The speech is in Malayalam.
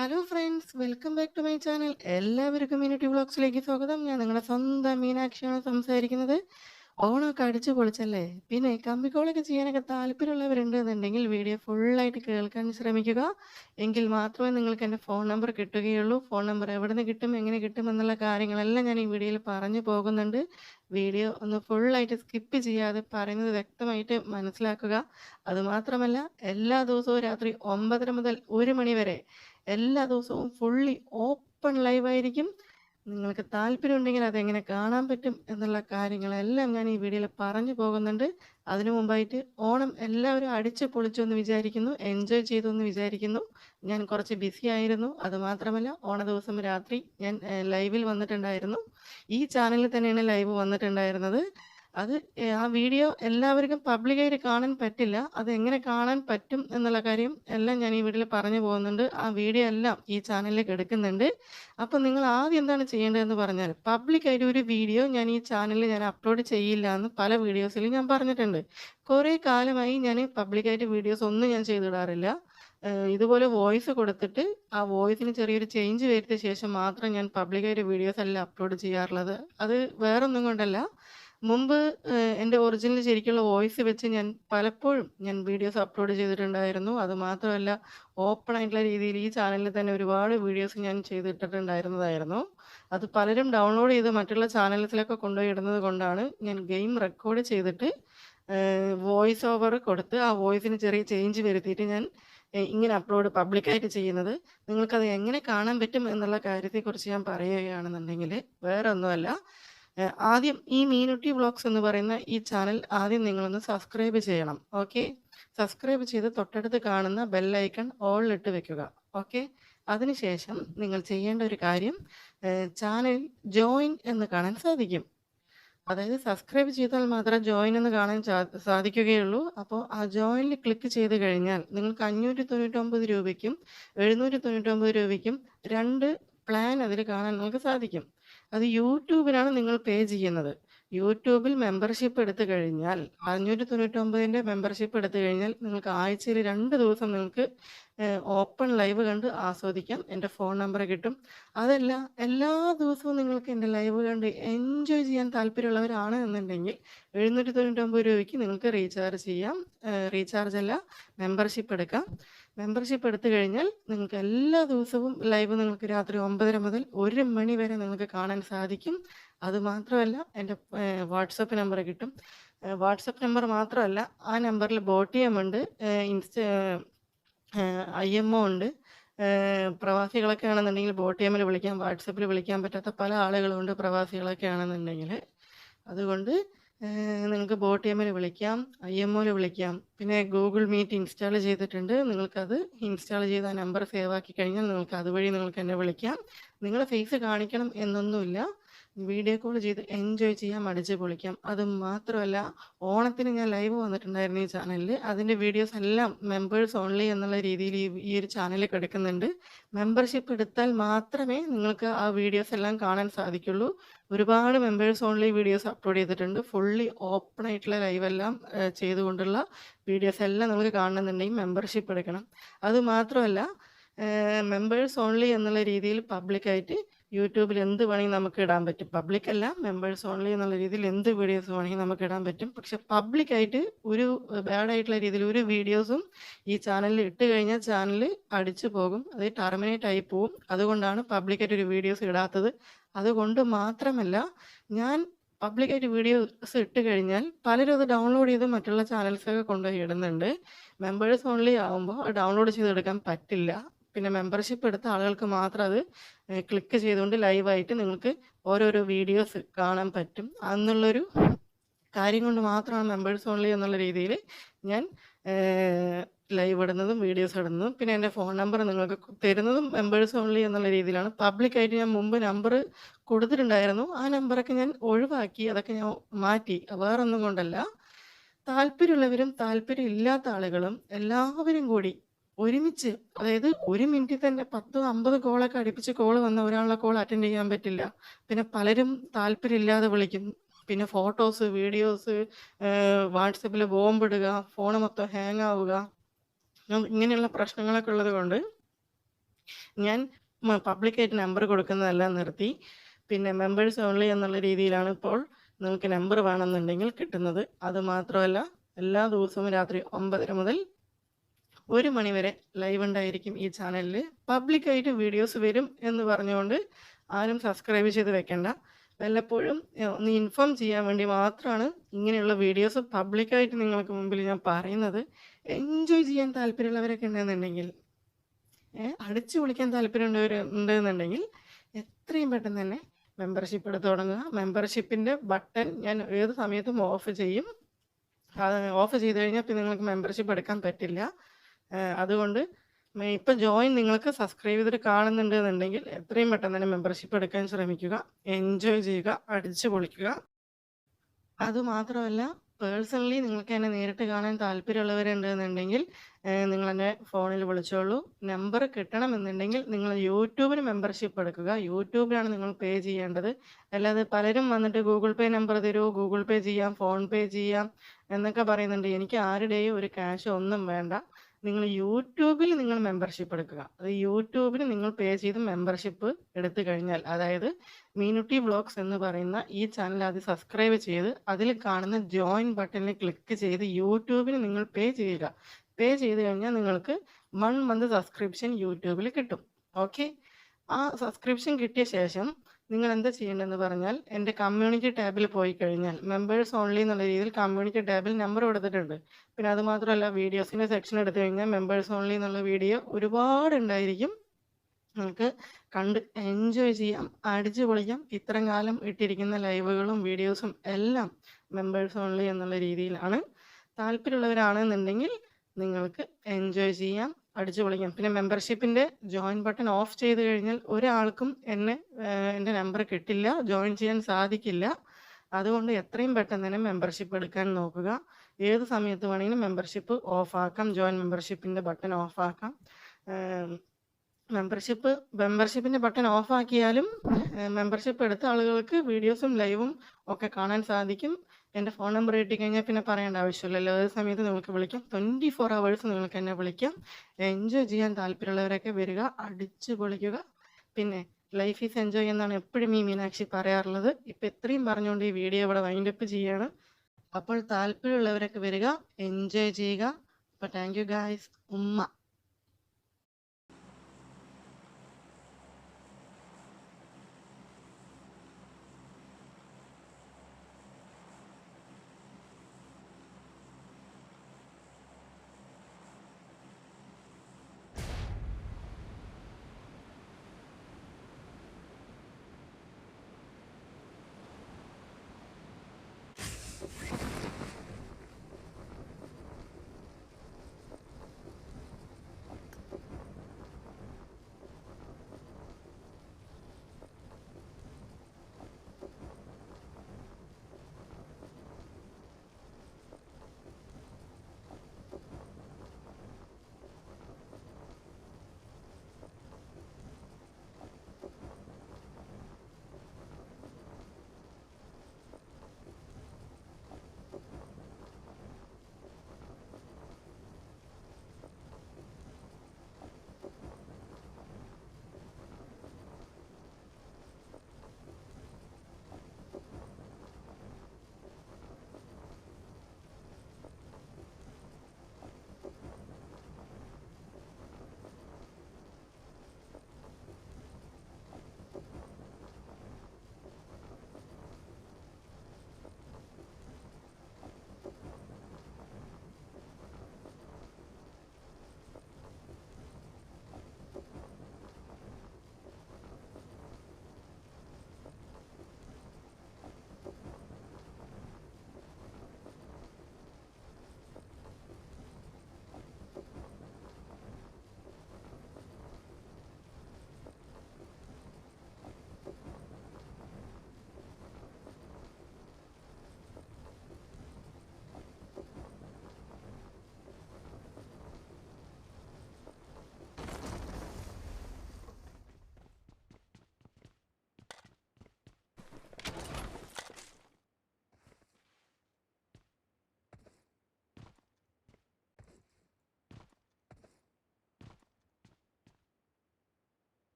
Hello friends welcome back to my channel എല്ലാവർക്കും കമ്മ്യൂണിറ്റി വ്ളോഗ്സിലേക്ക് സ്വാഗതം. ഞാൻ നിങ്ങളുടെ സ്വന്തം മീനാക്ഷിയാണ് സംസാരിക്കുന്നത്. ഓണമൊക്കെ അടിച്ചു പൊളിച്ചല്ലേ? പിന്നെ കമ്പിക്കോളൊക്കെ ചെയ്യാനൊക്കെ താല്പര്യമുള്ളവരുണ്ട് എന്നുണ്ടെങ്കിൽ വീഡിയോ ഫുള്ളായിട്ട് കേൾക്കാൻ ശ്രമിക്കുക. എങ്കിൽ മാത്രമേ നിങ്ങൾക്ക് എന്റെ ഫോൺ നമ്പർ കിട്ടുകയുള്ളൂ. ഫോൺ നമ്പർ എവിടെ നിന്ന് കിട്ടും എങ്ങനെ കിട്ടും എന്നുള്ള കാര്യങ്ങളെല്ലാം ഞാൻ ഈ വീഡിയോയിൽ പറഞ്ഞു പോകുന്നുണ്ട്. വീഡിയോ ഒന്ന് ഫുള്ളായിട്ട് സ്കിപ്പ് ചെയ്യാതെ പറയുന്നത് വ്യക്തമായിട്ട് മനസ്സിലാക്കുക. അതുമാത്രമല്ല എല്ലാ ദിവസവും രാത്രി ഒമ്പതര മുതൽ ഒരു മണി വരെ എല്ലാ ദിവസവും ഫുള്ളി ഓപ്പൺ ലൈവ് ആയിരിക്കും. നിങ്ങൾക്ക് താല്പര്യമുണ്ടെങ്കിൽ അതെങ്ങനെ കാണാൻ പറ്റും എന്നുള്ള കാര്യങ്ങളെല്ലാം ഞാൻ ഈ വീഡിയോയിൽ പറഞ്ഞു പോകുന്നുണ്ട്. അതിനു മുമ്പായിട്ട് ഓണം എല്ലാവരും അടിച്ചു പൊളിച്ചു എന്ന് വിചാരിക്കുന്നു എൻജോയ് ചെയ്തു എന്ന് വിചാരിക്കുന്നു. ഞാൻ കുറച്ച് ബിസി ആയിരുന്നു. അതുമാത്രമല്ല ഓണ ദിവസം രാത്രി ഞാൻ ലൈവിൽ വന്നിട്ടുണ്ടായിരുന്നു. ഈ ചാനലിൽ തന്നെയാണ് ലൈവ് വന്നിട്ടുണ്ടായിരുന്നത്. അത് ആ വീഡിയോ എല്ലാവർക്കും പബ്ലിക്കായിട്ട് കാണാൻ പറ്റില്ല. അത് എങ്ങനെ കാണാൻ പറ്റും എന്നുള്ള കാര്യം എല്ലാം ഞാൻ ഈ വീഡിയോയിൽ പറഞ്ഞു പോകുന്നുണ്ട്. ആ വീഡിയോ എല്ലാം ഈ ചാനലിലേക്ക് എടുക്കുന്നുണ്ട് അപ്പം നിങ്ങൾ ആദ്യം എന്താണ് ചെയ്യേണ്ടതെന്ന് പറഞ്ഞാൽ പബ്ലിക്കായിട്ട് ഒരു വീഡിയോ ഞാൻ ഈ ചാനലിൽ ഞാൻ അപ്ലോഡ് ചെയ്യില്ല എന്ന് പല വീഡിയോസിലും ഞാൻ പറഞ്ഞിട്ടുണ്ട്. കുറേ കാലമായി ഞാൻ പബ്ലിക്കായിട്ട് വീഡിയോസ് ഒന്നും ഞാൻ ചെയ്തിടാറില്ല. ഇതുപോലെ വോയിസ് കൊടുത്തിട്ട് ആ വോയിസിന് ചെറിയൊരു ചേഞ്ച് വരുത്തിയ ശേഷം മാത്രം ഞാൻ പബ്ലിക്കായിട്ട് വീഡിയോസ് എല്ലാം അപ്ലോഡ് ചെയ്യാറുള്ളത്. അത് വേറൊന്നും കൊണ്ടല്ല. മുമ്പ് എന്റെ ഒറിജിനൽ ശരിക്കുള്ള വോയിസ് വെച്ച് ഞാൻ പലപ്പോഴും ഞാൻ വീഡിയോസ് അപ്ലോഡ് ചെയ്തിട്ടുണ്ടായിരുന്നു. അത് മാത്രമല്ല ഓപ്പൺ ആയിട്ടുള്ള രീതിയിൽ ഈ ചാനലിൽ തന്നെ ഒരുപാട് വീഡിയോസ് ഞാൻ ചെയ്തിട്ടിട്ടുണ്ടായിരുന്നതായിരുന്നു. അത് പലരും ഡൗൺലോഡ് ചെയ്ത് മറ്റുള്ള ചാനൽസിലൊക്കെ കൊണ്ടുപോയി ഇടുന്നത് കൊണ്ടാണ് ഞാൻ ഗെയിം റെക്കോർഡ് ചെയ്തിട്ട് വോയിസ് ഓവർ കൊടുത്ത് ആ വോയിസിന് ചെറിയ ചേഞ്ച് വരുത്തിയിട്ട് ഞാൻ ഇങ്ങനെ അപ്ലോഡ് പബ്ലിക്കായിട്ട് ചെയ്യുന്നത്. നിങ്ങൾക്കത് എങ്ങനെ കാണാൻ പറ്റും എന്നുള്ള കാര്യത്തെക്കുറിച്ച് ഞാൻ പറയുകയാണെന്നുണ്ടെങ്കിൽ വേറെ ഒന്നുമല്ല ആദ്യം ഈ മീനുട്ടി വ്ളോഗ്സ് എന്ന് പറയുന്ന ഈ ചാനൽ ആദ്യം നിങ്ങളൊന്ന് സബ്സ്ക്രൈബ് ചെയ്യണം ഓക്കെ? സബ്സ്ക്രൈബ് ചെയ്ത് തൊട്ടടുത്ത് കാണുന്ന ബെല്ലൈക്കൺ ഓളിലിട്ട് വെക്കുക ഓക്കെ? അതിനുശേഷം നിങ്ങൾ ചെയ്യേണ്ട ഒരു കാര്യം ചാനൽ ജോയിൻ എന്ന് കാണാൻ സാധിക്കും. അതായത് സബ്സ്ക്രൈബ് ചെയ്താൽ മാത്രം ജോയിൻ എന്ന് കാണാൻ സാധിക്കുകയുള്ളൂ. അപ്പോൾ ആ ജോയിനിൽ ക്ലിക്ക് ചെയ്ത് കഴിഞ്ഞാൽ നിങ്ങൾക്ക് അഞ്ഞൂറ്റി തൊണ്ണൂറ്റൊമ്പത് രൂപയ്ക്കും എഴുന്നൂറ്റി തൊണ്ണൂറ്റൊമ്പത് രൂപയ്ക്കും രണ്ട് പ്ലാൻ അതിൽ കാണാൻ നിങ്ങൾക്ക് സാധിക്കും. അത് യൂട്യൂബിലാണ് നിങ്ങൾ പേ ചെയ്യുന്നത്. യൂട്യൂബിൽ മെമ്പർഷിപ്പ് എടുത്തു കഴിഞ്ഞാൽ അഞ്ഞൂറ്റി തൊണ്ണൂറ്റൊമ്പതിന്റെ മെമ്പർഷിപ്പ് എടുത്തു കഴിഞ്ഞാൽ നിങ്ങൾക്ക് ആഴ്ചയിൽ രണ്ട് ദിവസം നിങ്ങൾക്ക് ഓപ്പൺ ലൈവ് കണ്ട് ആസ്വദിക്കാം. എന്റെ ഫോൺ നമ്പർ കിട്ടും. അതല്ല എല്ലാ ദിവസവും നിങ്ങൾക്ക് എന്റെ ലൈവ് കണ്ട് എൻജോയ് ചെയ്യാൻ താല്പര്യമുള്ളവരാണ് എന്നുണ്ടെങ്കിൽ എഴുന്നൂറ്റി തൊണ്ണൂറ്റൊമ്പത് രൂപയ്ക്ക് നിങ്ങൾക്ക് റീചാർജ് ചെയ്യാം. റീചാർജ് അല്ല മെമ്പർഷിപ്പ് എടുക്കാം. മെമ്പർഷിപ്പ് എടുത്തു കഴിഞ്ഞാൽ നിങ്ങൾക്ക് എല്ലാ ദിവസവും ലൈവ് നിങ്ങൾക്ക് രാത്രി ഒമ്പതര മുതൽ ഒരു മണി വരെ നിങ്ങൾക്ക് കാണാൻ സാധിക്കും. അത് മാത്രമല്ല എന്റെ വാട്സപ്പ് നമ്പർ കിട്ടും. വാട്സപ്പ് നമ്പർ മാത്രമല്ല ആ നമ്പറിൽ ബോട്ടിയം ഉണ്ട് ഇൻസ്റ്റ ഐ എം ഒ ഉണ്ട്. പ്രവാസികളൊക്കെ ആണെന്നുണ്ടെങ്കിൽ ബോട്ടിയമ്മിൽ വിളിക്കാം വാട്സപ്പിൽ വിളിക്കാൻ പറ്റാത്ത പല ആളുകളുണ്ട് പ്രവാസികളൊക്കെ ആണെന്നുണ്ടെങ്കിൽ. അതുകൊണ്ട് നിങ്ങൾക്ക് ബോട്ടിയമ്മിൽ വിളിക്കാം ഐ എം ഒയിൽ വിളിക്കാം. പിന്നെ ഗൂഗിൾ മീറ്റ് ഇൻസ്റ്റാൾ ചെയ്തിട്ടുണ്ട്. നിങ്ങൾക്കത് ഇൻസ്റ്റാൾ ചെയ്ത് ആ നമ്പർ സേവ് ആക്കി കഴിഞ്ഞാൽ നിങ്ങൾക്ക് അതുവഴി നിങ്ങൾക്ക് എന്നെ വിളിക്കാം. നിങ്ങളുടെ ഫേസ് കാണിക്കണം എന്നൊന്നുമില്ല. വീഡിയോ കോൾ ചെയ്ത് എൻജോയ് ചെയ്യാം അടിച്ച് പൊളിക്കാം. അത് മാത്രമല്ല ഓണത്തിന് ഞാൻ ലൈവ് വന്നിട്ടുണ്ടായിരുന്നു ഈ ചാനലിൽ അതിന്റെ വീഡിയോസ് എല്ലാം മെമ്പേഴ്സ് ഓൺലി എന്നുള്ള രീതിയിൽ ഈ ഒരു ചാനലിൽ കിടക്കുന്നുണ്ട്. മെമ്പർഷിപ്പ് എടുത്താൽ മാത്രമേ നിങ്ങൾക്ക് ആ വീഡിയോസ് എല്ലാം കാണാൻ സാധിക്കുള്ളൂ. ഒരുപാട് മെമ്പേഴ്സ് ഓൺലി വീഡിയോസ് അപ്ലോഡ് ചെയ്തിട്ടുണ്ട്. ഫുള്ളി ഓപ്പൺ ആയിട്ടുള്ള ലൈവ് എല്ലാം ചെയ്തുകൊണ്ടുള്ള വീഡിയോസ് എല്ലാം നിങ്ങൾക്ക് കാണണമെന്നുണ്ടെങ്കിൽ മെമ്പർഷിപ്പ് എടുക്കണം. അത് മാത്രമല്ല മെമ്പേഴ്സ് ഓൺലി എന്നുള്ള രീതിയിൽ പബ്ലിക്കായിട്ട് യൂട്യൂബിൽ എന്ത് വേണമെങ്കിൽ നമുക്ക് ഇടാൻ പറ്റും. പബ്ലിക് അല്ല മെമ്പേഴ്സ് ഓൺലി എന്നുള്ള രീതിയിൽ എന്ത് വീഡിയോസ് വേണമെങ്കിൽ നമുക്ക് ഇടാൻ പറ്റും. പക്ഷെ പബ്ലിക്കായിട്ട് ഒരു ബാഡ് ആയിട്ടുള്ള രീതിയിൽ ഒരു വീഡിയോസും ഈ ചാനലിൽ ഇട്ട് കഴിഞ്ഞാൽ ചാനൽ അടിച്ചു പോകും. അത് ടെർമിനേറ്റ് ആയി പോകും അതുകൊണ്ടാണ് പബ്ലിക്കായിട്ട് ഒരു വീഡിയോസ് ഇടാത്തത്. അതുകൊണ്ട് മാത്രമല്ല ഞാൻ പബ്ലിക്കായിട്ട് വീഡിയോസ് ഇട്ട് കഴിഞ്ഞാൽ പലരും അത് ഡൗൺലോഡ് ചെയ്ത് മറ്റുള്ള ചാനൽസൊക്കെ കൊണ്ടുപോയി ഇടുന്നുണ്ട്. മെമ്പേഴ്സ് ഓൺലി ആകുമ്പോൾ ഡൗൺലോഡ് ചെയ്തെടുക്കാൻ പറ്റില്ല. പിന്നെ മെമ്പർഷിപ്പ് എടുത്ത ആളുകൾക്ക് മാത്രം അത് ക്ലിക്ക് ചെയ്തുകൊണ്ട് ലൈവായിട്ട് നിങ്ങൾക്ക് ഓരോരോ വീഡിയോസ് കാണാൻ പറ്റും. അന്നുള്ളൊരു കാര്യം കൊണ്ട് മാത്രമാണ് മെമ്പേഴ്സ് ഓൺലി എന്നുള്ള രീതിയിൽ ഞാൻ ലൈവ് ഇടുന്നതും വീഡിയോസ് ഇടുന്നതും പിന്നെ എന്റെ ഫോൺ നമ്പർ നിങ്ങൾക്ക് തരുന്നതും മെമ്പേഴ്സ് ഓൺലി എന്നുള്ള രീതിയിലാണ്. പബ്ലിക്കായിട്ട് ഞാൻ മുമ്പ് നമ്പർ കൊടുത്തിട്ടുണ്ടായിരുന്നു. ആ നമ്പറൊക്കെ ഞാൻ ഒഴിവാക്കി അതൊക്കെ ഞാൻ മാറ്റി. വേറൊന്നും കൊണ്ടല്ല. താല്പര്യമുള്ളവരും താല്പര്യം ഇല്ലാത്ത ആളുകളും എല്ലാവരും കൂടി ഒരുമിച്ച് അതായത് ഒരു മിനിറ്റിൽ തന്നെ പത്ത് അമ്പത് കോളൊക്കെ അടുപ്പിച്ച് കോൾ വന്ന ഒരാളുടെ കോൾ അറ്റൻഡ് ചെയ്യാൻ പറ്റില്ല. പിന്നെ പലരും താല്പര്യമില്ലാതെ വിളിക്കും. പിന്നെ ഫോട്ടോസ് വീഡിയോസ് വാട്സപ്പിൽ ബോംബിടുക ഫോൺ മൊത്തം ഹാങ് ആവുക. ഇങ്ങനെയുള്ള പ്രശ്നങ്ങളൊക്കെ ഉള്ളത് കൊണ്ട് ഞാൻ പബ്ലിക്കായിട്ട് നമ്പർ കൊടുക്കുന്നതെല്ലാം നിർത്തി. പിന്നെ മെമ്പേഴ്സ് ഓൺലി എന്നുള്ള രീതിയിലാണ് ഇപ്പോൾ നിങ്ങൾക്ക് നമ്പർ വേണമെന്നുണ്ടെങ്കിൽ കിട്ടുന്നത്. അത് മാത്രമല്ല എല്ലാ ദിവസവും രാത്രി ഒമ്പതര മുതൽ ഒരു മണിവരെ ലൈവ് ഉണ്ടായിരിക്കും ഈ ചാനലിൽ പബ്ലിക്കായിട്ട് വീഡിയോസ് വരും എന്ന് പറഞ്ഞുകൊണ്ട് ആരും സബ്സ്ക്രൈബ് ചെയ്ത് വെക്കണ്ട. വല്ലപ്പോഴും ഒന്ന് ഇൻഫോം ചെയ്യാൻ വേണ്ടി മാത്രമാണ് ഇങ്ങനെയുള്ള വീഡിയോസ് പബ്ലിക്കായിട്ട് നിങ്ങൾക്ക് മുമ്പിൽ ഞാൻ പറയുന്നത്. എൻജോയ് ചെയ്യാൻ താല്പര്യമുള്ളവരൊക്കെ ഉണ്ടെന്നുണ്ടെങ്കിൽ അടിച്ചു പൊളിക്കാൻ താല്പര്യമുള്ളവർ ഉണ്ടെന്നുണ്ടെങ്കിൽ എത്രയും പെട്ടെന്ന് തന്നെ മെമ്പർഷിപ്പ് എടുത്ത് തുടങ്ങുക. മെമ്പർഷിപ്പിന്റെ ബട്ടൺ ഞാൻ ഏത് സമയത്തും ഓഫ് ചെയ്യും. ഓഫ് ചെയ്ത് കഴിഞ്ഞാൽ പിന്നെ നിങ്ങൾക്ക് മെമ്പർഷിപ്പ് എടുക്കാൻ പറ്റില്ല. അതുകൊണ്ട് ഇപ്പം ജോയിൻ നിങ്ങൾക്ക് സബ്സ്ക്രൈബ് ചെയ്തിട്ട് കാണുന്നുണ്ട് എന്നുണ്ടെങ്കിൽ എത്രയും പെട്ടെന്ന് തന്നെ മെമ്പർഷിപ്പ് എടുക്കാൻ ശ്രമിക്കുക എൻജോയ് ചെയ്യുക അടിച്ചു പൊളിക്കുക. അതുമാത്രമല്ല പേഴ്സണലി നിങ്ങൾക്ക് എന്നെ നേരിട്ട് കാണാൻ താല്പര്യമുള്ളവരുണ്ട് എന്നുണ്ടെങ്കിൽ നിങ്ങൾ എന്നെ ഫോണിൽ വിളിച്ചോളൂ. നമ്പർ കിട്ടണമെന്നുണ്ടെങ്കിൽ നിങ്ങൾ യൂട്യൂബിന് മെമ്പർഷിപ്പ് എടുക്കുക. യൂട്യൂബിലാണ് നിങ്ങൾ പേ ചെയ്യേണ്ടത്. അല്ലാതെ പലരും വന്നിട്ട് ഗൂഗിൾ പേ നമ്പർ തരൂ ഗൂഗിൾ പേ ചെയ്യാം ഫോൺ പേ ചെയ്യാം എന്നൊക്കെ പറയുന്നുണ്ട്. എനിക്ക് ആരുടെയും ഒരു ക്യാഷ് ഒന്നും വേണ്ട. നിങ്ങൾ യൂട്യൂബിൽ നിങ്ങൾ മെമ്പർഷിപ്പ് എടുക്കുക. അത് യൂട്യൂബിൽ നിങ്ങൾ പേ ചെയ്ത് മെമ്പർഷിപ്പ് എടുത്തു കഴിഞ്ഞാൽ അതായത് മീനുട്ടി വ്ളോഗ്സ് എന്ന് പറയുന്ന ഈ ചാനൽ ആദ്യം സബ്സ്ക്രൈബ് ചെയ്ത് അതിൽ കാണുന്ന ജോയിൻ ബട്ടണിൽ ക്ലിക്ക് ചെയ്ത് യൂട്യൂബിൽ നിങ്ങൾ പേ ചെയ്യുക. പേ ചെയ്ത് കഴിഞ്ഞാൽ നിങ്ങൾക്ക് വൺ മന്ത് സബ്സ്ക്രിപ്ഷൻ യൂട്യൂബിൽ കിട്ടും. ഓക്കെ ആ സബ്സ്ക്രിപ്ഷൻ കിട്ടിയ ശേഷം നിങ്ങൾ എന്താ ചെയ്യേണ്ടതെന്ന് പറഞ്ഞാൽ എന്റെ കമ്മ്യൂണിറ്റി ടാബിൽ പോയി കഴിഞ്ഞാൽ മെമ്പേഴ്സ് ഓൺലി എന്നുള്ള രീതിയിൽ കമ്മ്യൂണിറ്റി ടാബിൽ നമ്പർ കൊടുത്തിട്ടുണ്ട്. പിന്നെ അതുമാത്രമല്ല വീഡിയോസിന്റെ സെക്ഷൻ എടുത്തു കഴിഞ്ഞാൽ മെമ്പേഴ്സ് ഓൺലി എന്നുള്ള വീഡിയോ ഒരുപാട് ഉണ്ടായിരിക്കും. നിങ്ങൾക്ക് കണ്ട് എൻജോയ് ചെയ്യാം അടിച്ചു പൊളിക്കാം. ഇത്രയും കാലം ഇട്ടിരിക്കുന്ന ലൈവുകളും വീഡിയോസും എല്ലാം മെമ്പേഴ്സ് ഓൺലി എന്നുള്ള രീതിയിലാണ് താല്പര്യമുള്ളവരാണെന്നുണ്ടെങ്കിൽ നിങ്ങൾക്ക് എൻജോയ് ചെയ്യാം. അടിച്ചു പൊളിക്കാം പിന്നെ മെമ്പർഷിപ്പിന്റെ ജോയിൻ ബട്ടൺ ഓഫ് ചെയ്ത് കഴിഞ്ഞാൽ ഒരാൾക്കും എന്നെ എന്റെ നമ്പർ കിട്ടില്ല ജോയിൻ ചെയ്യാൻ സാധിക്കില്ല. അതുകൊണ്ട് എത്രയും പെട്ടെന്ന് തന്നെ മെമ്പർഷിപ്പ് എടുക്കാൻ നോക്കുക. ഏത് സമയത്ത് വേണമെങ്കിലും മെമ്പർഷിപ്പ് ഓഫ് ആക്കാം ജോയിൻ മെമ്പർഷിപ്പിന്റെ ബട്ടൺ ഓഫ് ആക്കാം. മെമ്പർഷിപ്പ് മെമ്പർഷിപ്പിന്റെ ബട്ടൺ ഓഫ് ആക്കിയാലും മെമ്പർഷിപ്പ് എടുത്ത ആളുകൾക്ക് വീഡിയോസും ലൈവും ഒക്കെ കാണാൻ സാധിക്കും. എന്റെ ഫോൺ നമ്പർ കിട്ടി കഴിഞ്ഞാൽ പിന്നെ പറയേണ്ട ആവശ്യമില്ലല്ലോ ഏത് സമയത്ത് നിങ്ങൾക്ക് വിളിക്കാം. ട്വന്റി ഫോർ അവേഴ്സ് നിങ്ങൾക്ക് എന്നെ വിളിക്കാം. എൻജോയ് ചെയ്യാൻ താല്പര്യമുള്ളവരൊക്കെ വരിക. അടിച്ച് പൊളിക്കുക. പിന്നെ ലൈഫ് ഈസ് എൻജോയ് എന്നാണ് എപ്പോഴും ഈ മീനാക്ഷി പറയാറുള്ളത്. ഇപ്പം ഇത്രയും പറഞ്ഞുകൊണ്ട് ഈ വീഡിയോ ഇവിടെ വൈൻഡപ്പ് ചെയ്യാണ്. അപ്പോൾ താല്പര്യമുള്ളവരൊക്കെ വരിക. എൻജോയ് ചെയ്യുക. അപ്പോൾ താങ്ക് യു ഗായ്സ് ഉമ്മ.